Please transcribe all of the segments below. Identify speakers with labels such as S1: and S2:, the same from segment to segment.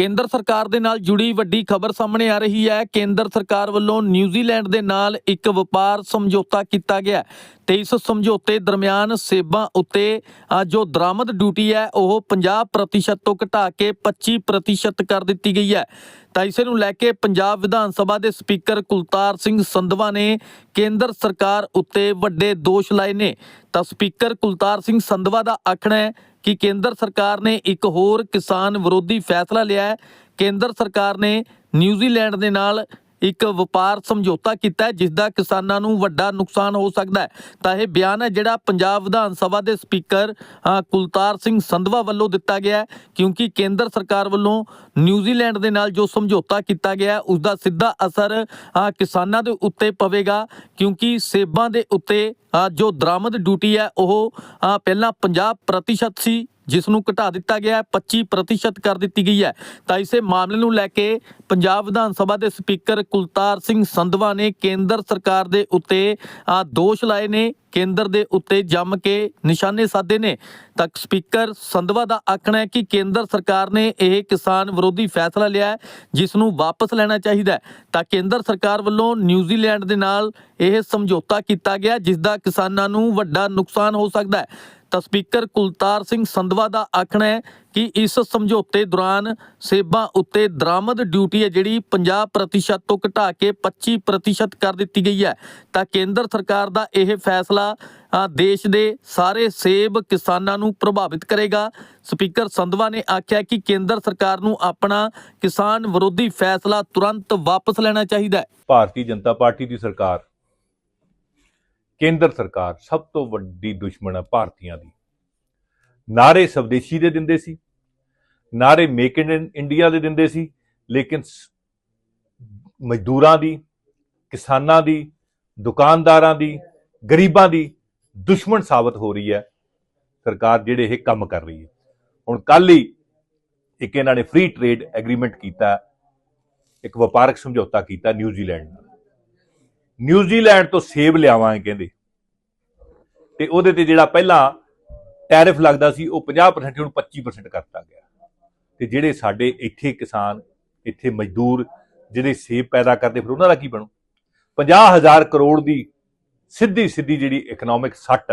S1: ਕੇਂਦਰ ਸਰਕਾਰ ਦੇ ਨਾਲ ਜੁੜੀ ਵੱਡੀ ਖਬਰ ਸਾਹਮਣੇ ਆ ਰਹੀ ਹੈ। ਕੇਂਦਰ ਸਰਕਾਰ ਵੱਲੋਂ ਨਿਊਜ਼ੀਲੈਂਡ ਦੇ ਨਾਲ ਇੱਕ ਵਪਾਰ ਸਮਝੌਤਾ ਕੀਤਾ ਗਿਆ ਹੈ ਤੇ ਇਸ ਸਮਝੌਤੇ ਦਰਮਿਆਨ ਸੇਬਾਂ ਉੱਤੇ ਜੋ ਦਰਾਮਦ ਡਿਊਟੀ ਹੈ, ਉਹ 50% ਤੋਂ ਘਟਾ ਕੇ 25% ਕਰ ਦਿੱਤੀ ਗਈ ਹੈ। ਤਾਂ ਇਸੇ ਨੂੰ ਲੈ ਕੇ ਪੰਜਾਬ ਵਿਧਾਨ ਸਭਾ ਦੇ ਸਪੀਕਰ ਕੁਲਤਾਰ ਸਿੰਘ ਸੰਧਵਾ ਨੇ ਕੇਂਦਰ ਸਰਕਾਰ ਉੱਤੇ ਵੱਡੇ ਦੋਸ਼ ਲਾਏ ਨੇ। ਤਾਂ ਸਪੀਕਰ ਕੁਲਤਾਰ ਸਿੰਘ ਸੰਧਵਾ ਦਾ ਆਖਣਾ ਹੈ ਕਿ ਕੇਂਦਰ ਸਰਕਾਰ ਨੇ ਇੱਕ ਹੋਰ ਕਿਸਾਨ ਵਿਰੋਧੀ ਫੈਸਲਾ ਲਿਆ ਹੈ। ਕੇਂਦਰ ਸਰਕਾਰ ਨੇ ਨਿਊਜ਼ੀਲੈਂਡ ਦੇ ਨਾਲ ਇੱਕ ਵਪਾਰ ਸਮਝੌਤਾ ਕੀਤਾ ਹੈ ਜਿਸ ਦਾ ਕਿਸਾਨਾਂ ਨੂੰ ਵੱਡਾ ਨੁਕਸਾਨ ਹੋ ਸਕਦਾ ਹੈ। ਤਾਂ ਇਹ ਬਿਆਨ ਹੈ ਜਿਹੜਾ ਪੰਜਾਬ ਵਿਧਾਨ ਸਭਾ ਦੇ ਸਪੀਕਰ ਕੁਲਤਾਰ ਸਿੰਘ ਸੰਧਵਾ ਵੱਲੋਂ ਦਿੱਤਾ ਗਿਆ ਹੈ ਕਿਉਂਕਿ ਕੇਂਦਰ ਸਰਕਾਰ ਵੱਲੋਂ ਨਿਊਜ਼ੀਲੈਂਡ ਦੇ ਨਾਲ ਜੋ ਸਮਝੌਤਾ ਕੀਤਾ ਗਿਆ ਹੈ, ਉਸ ਦਾ ਸਿੱਧਾ ਅਸਰ ਕਿਸਾਨਾਂ ਦੇ ਉੱਤੇ ਪਵੇਗਾ ਕਿਉਂਕਿ ਸੇਬਾਂ ਦੇ ਉੱਤੇ ਜੋ ਦਰਾਮਦ ਡਿਊਟੀ ਹੈ ਉਹ ਪਹਿਲਾਂ 50% ਸੀ ਜਿਸ ਨੂੰ ਘਟਾ ਦਿੱਤਾ ਗਿਆ ਹੈ 25% ਕਰ ਦਿੱਤੀ ਗਈ ਹੈ। ਤਾਂ ਇਸੇ ਮਾਮਲੇ ਨੂੰ ਲੈ ਕੇ ਪੰਜਾਬ ਵਿਧਾਨ ਸਭਾ ਦੇ ਸਪੀਕਰ ਕੁਲਤਾਰ ਸਿੰਘ ਸੰਧਵਾ ਨੇ ਕੇਂਦਰ ਸਰਕਾਰ ਦੇ ਉੱਤੇ ਦੋਸ਼ ਲਾਏ ਨੇ। ਕੇਂਦਰ ਦੇ ਉੱਤੇ ਜੰਮ ਕੇ ਨਿਸ਼ਾਨੇ ਸਾਧੇ ਨੇ। ਤਾਂ ਸਪੀਕਰ ਸੰਧਵਾ ਦਾ ਆਖਣਾ ਹੈ ਕਿ ਕੇਂਦਰ ਸਰਕਾਰ ਨੇ ਇਹ ਕਿਸਾਨ ਵਿਰੋਧੀ ਫੈਸਲਾ ਲਿਆ ਹੈ, ਜਿਸ ਨੂੰ ਵਾਪਸ ਲੈਣਾ ਚਾਹੀਦਾ ਹੈ। ਤਾਂ ਕੇਂਦਰ ਸਰਕਾਰ ਵੱਲੋਂ ਨਿਊਜ਼ੀਲੈਂਡ ਦੇ ਨਾਲ ਇਹ ਸਮਝੌਤਾ ਕੀਤਾ ਗਿਆ, ਜਿਸ ਦਾ ਕਿਸਾਨਾਂ ਨੂੰ ਵੱਡਾ ਨੁਕਸਾਨ ਹੋ ਸਕਦਾ ਹੈ। ਤਾਂ ਸਪੀਕਰ ਕੁਲਤਾਰ ਸਿੰਘ ਸੰਧਵਾ ਦਾ ਆਖਣਾ ਹੈ ਕਿ ਇਸ ਸਮਝੌਤੇ ਦੌਰਾਨ ਸੇਬਾਂ ਉੱਤੇ ਦਰਾਮਦ ਡਿਊਟੀ ਹੈ ਜਿਹੜੀ 50% ਤੋਂ ਘਟਾ ਕੇ 25% ਕਰ ਦਿੱਤੀ ਗਈ ਹੈ। ਤਾਂ ਕੇਂਦਰ ਸਰਕਾਰ ਦਾ ਇਹ ਫੈਸਲਾ ਦੇਸ਼ ਦੇ ਸਾਰੇ ਸੇਬ ਕਿਸਾਨਾਂ ਨੂੰ ਪ੍ਰਭਾਵਿਤ ਕਰੇਗਾ। ਸਪੀਕਰ ਸੰਧਵਾ ਨੇ ਆਖਿਆ ਕਿ ਕੇਂਦਰ ਸਰਕਾਰ ਨੂੰ ਆਪਣਾ ਕਿਸਾਨ ਵਿਰੋਧੀ ਫੈਸਲਾ ਤੁਰੰਤ ਵਾਪਸ ਲੈਣਾ ਚਾਹੀਦਾ ਹੈ।
S2: ਭਾਰਤੀ ਜਨਤਾ ਪਾਰਟੀ ਦੀ ਸਰਕਾਰ ਕੇਂਦਰ ਸਰਕਾਰ ਸਭ ਤੋਂ ਵੱਡੀ ਦੁਸ਼ਮਣ ਹੈ ਭਾਰਤੀਆਂ ਦੀ। ਨਾਰੇ ਸਵਦੇਸ਼ੀ ਦੇ ਦਿੰਦੇ ਸੀ ਨਾਰੇ ਮੇਕ ਇਨ ਇੰਡੀਆ ਦੇ ਦਿੰਦੇ ਸੀ, ਲੇਕਿਨ ਸ- ਮਜ਼ਦੂਰਾਂ ਦੀ, ਕਿਸਾਨਾਂ ਦੀ, ਦੁਕਾਨਦਾਰਾਂ ਦੀ, ਗਰੀਬਾਂ ਦੀ ਦੁਸ਼ਮਣ ਸਾਬਤ ਹੋ ਰਹੀ ਹੈ। ਸਰਕਾਰ ਜਿਹੜੇ ਇਹ ਕੰਮ ਕਰ ਰਹੀ ਹੈ। ਹੁਣ ਕੱਲ ਹੀ ਇੱਕ ਇਹਨਾਂ ਨੇ ਫ੍ਰੀ ਟ੍ਰੇਡ ਐਗਰੀਮੈਂਟ ਕੀਤਾ, ਇੱਕ ਵਪਾਰਕ ਸਮਝੌਤਾ ਕੀਤਾ ਨਿਊਜ਼ੀਲੈਂਡ ਨਾਲ। ਨਿਊਜ਼ੀਲੈਂਡ ਤੋਂ ਸੇਬ ਲਿਆਵਾਂਗੇ ਕਹਿੰਦੇ। ਤੇ ਉਹਦੇ ਤੇ ਜਿਹੜਾ ਪਹਿਲਾਂ ਟੈਰਿਫ ਲੱਗਦਾ ਸੀ, ਉਹ 50% ਹੁਣ 25% ਕਰਤਾ ਗਿਆ। ਤੇ ਜਿਹੜੇ ਸਾਡੇ ਇੱਥੇ ਕਿਸਾਨ, ਇੱਥੇ ਮਜ਼ਦੂਰ ਜਿਹੜੇ ਸੇਬ ਪੈਦਾ ਕਰਦੇ, ਫਿਰ ਉਹਨਾਂ ਦਾ ਕੀ ਬਣੂ? 50000 ਕਰੋੜ ਦੀ ਸਿੱਧੀ ਸਿੱਧੀ ਜਿਹੜੀ ਇਕਨੋਮਿਕ ਸੱਟ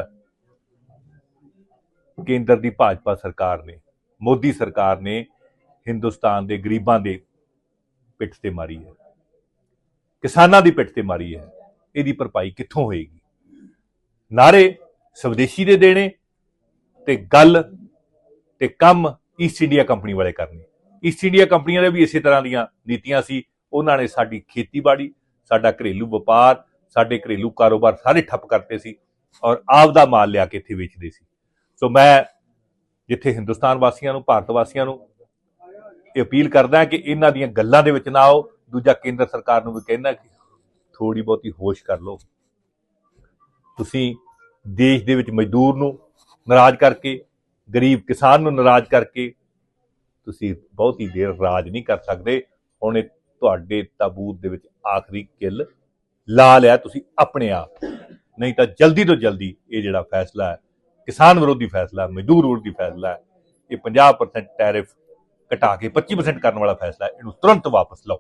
S2: ਕੇਂਦਰ ਦੀ ਭਾਜਪਾ ਸਰਕਾਰ ਨੇ, ਮੋਦੀ ਸਰਕਾਰ ਨੇ ਹਿੰਦੁਸਤਾਨ ਦੇ ਗਰੀਬਾਂ ਦੇ ਪਿੱਠ ਤੇ ਮਾਰੀ ਹੈ। ਕਿਸਾਨਾਂ ਦੀ ਪਿੱਠ ਤੇ ਮਾਰੀ ਹੈ। ਇਹਦੀ ਭਰਪਾਈ ਕਿੱਥੋਂ ਹੋਏਗੀ? ਨਾਰੇ ਸਵਦੇਸ਼ੀ ਦੇ ਦੇਣੇ ਤੇ ਗੱਲ ਤੇ ਕੰਮ ਈਸਟ ਇੰਡੀਆ ਕੰਪਨੀ ਵਾਲੇ ਕਰਨੇ। ਈਸਟ ਇੰਡੀਆ ਕੰਪਨੀਆਂ ਦੇ ਵੀ ਇਸੇ ਤਰ੍ਹਾਂ ਦੀਆਂ ਨੀਤੀਆਂ ਸੀ। ਉਹਨਾਂ ਨੇ ਸਾਡੀ ਖੇਤੀਬਾੜੀ, ਸਾਡਾ ਘਰੇਲੂ ਵਪਾਰ, ਸਾਡੇ ਘਰੇਲੂ ਕਾਰੋਬਾਰ ਸਾਰੇ ਠੱਪ ਕਰਤੇ ਸੀ ਔਰ ਆਪ ਦਾ ਮਾਲ ਲਿਆ ਕੇ ਇੱਥੇ ਵੇਚਦੇ ਸੀ। ਸੋ ਮੈਂ ਜਿੱਥੇ ਹਿੰਦੁਸਤਾਨ ਵਾਸੀਆਂ ਨੂੰ, ਭਾਰਤ ਵਾਸੀਆਂ ਨੂੰ ਇਹ ਅਪੀਲ ਕਰਦਾ ਕਿ ਇਹਨਾਂ ਦੀਆਂ ਗੱਲਾਂ ਦੇ ਵਿੱਚ ਨਾ ਆਓ। ਦੂਜਾ ਕੇਂਦਰ ਸਰਕਾਰ ਨੂੰ ਵੀ ਕਹਿਣਾ ਕਿ ਥੋੜੀ ਬਹੁਤੀ ਹੋਸ਼ ਕਰ ਲਓ। ਤੁਸੀਂ ਦੇਸ਼ ਦੇ ਵਿੱਚ ਮਜ਼ਦੂਰ ਨੂੰ ਨਾਰਾਜ਼ ਕਰਕੇ ਗਰੀਬ ਕਿਸਾਨ ਨੂੰ ਨਾਰਾਜ਼ ਕਰਕੇ ਤੁਸੀਂ ਬਹੁਤੀ ਦੇਰ ਰਾਜ ਨਹੀਂ ਕਰ ਸਕਦੇ। ਹੁਣ ਇਹ ਤੁਹਾਡੇ ਤਾਬੂਤ ਦੇ ਵਿੱਚ ਆਖਰੀ ਕਿੱਲ ਲਾ ਲਿਆ ਤੁਸੀਂ ਆਪਣੇ ਆਪ। ਨਹੀਂ ਤਾਂ ਜਲਦੀ ਤੋਂ ਜਲਦੀ ਇਹ ਜਿਹੜਾ ਫੈਸਲਾ ਹੈ ਕਿਸਾਨ ਵਿਰੋਧੀ ਫੈਸਲਾ ਹੈ, ਮਜ਼ਦੂਰ ਵਿਰੋਧੀ ਫੈਸਲਾ ਹੈ ਇਹ 50% ਟੈਰਿਫ ਘਟਾ ਕੇ 25% ਕਰਨ ਵਾਲਾ ਫੈਸਲਾ ਇਹਨੂੰ ਤੁਰੰਤ ਵਾਪਸ ਲਓ।